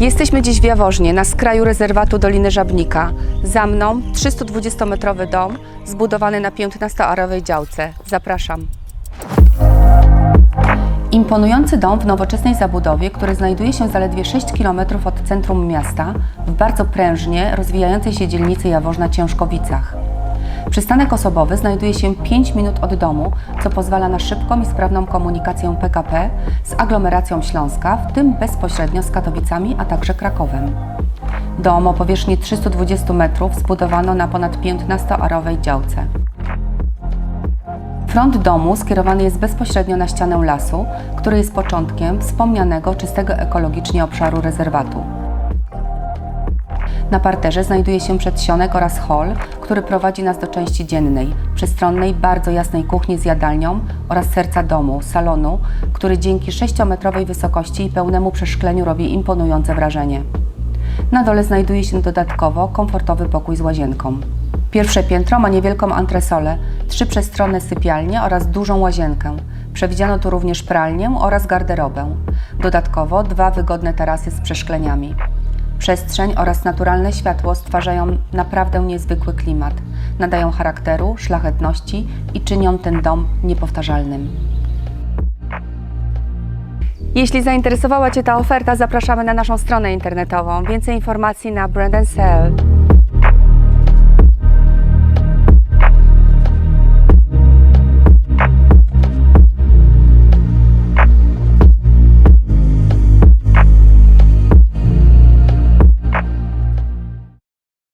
Jesteśmy dziś w Jaworznie, na skraju rezerwatu Doliny Żabnika. Za mną 320-metrowy dom zbudowany na 15-arowej działce. Zapraszam. Imponujący dom w nowoczesnej zabudowie, który znajduje się zaledwie 6 km od centrum miasta, w bardzo prężnie rozwijającej się dzielnicy Jaworzna Ciężkowicach. Przystanek osobowy znajduje się 5 minut od domu, co pozwala na szybką i sprawną komunikację PKP z aglomeracją Śląska, w tym bezpośrednio z Katowicami, a także Krakowem. Dom o powierzchni 320 metrów zbudowano na ponad 15-arowej działce. Front domu skierowany jest bezpośrednio na ścianę lasu, który jest początkiem wspomnianego czystego ekologicznie obszaru rezerwatu. Na parterze znajduje się przedsionek oraz hol, który prowadzi nas do części dziennej, przestronnej, bardzo jasnej kuchni z jadalnią oraz serca domu, salonu, który dzięki 6-metrowej wysokości i pełnemu przeszkleniu robi imponujące wrażenie. Na dole znajduje się dodatkowo komfortowy pokój z łazienką. Pierwsze piętro ma niewielką antresolę, trzy przestronne sypialnie oraz dużą łazienkę. Przewidziano tu również pralnię oraz garderobę. Dodatkowo dwa wygodne tarasy z przeszkleniami. Przestrzeń oraz naturalne światło stwarzają naprawdę niezwykły klimat, nadają charakteru, szlachetności i czynią ten dom niepowtarzalnym. Jeśli zainteresowała Cię ta oferta, zapraszamy na naszą stronę internetową. Więcej informacji na Brand Sell.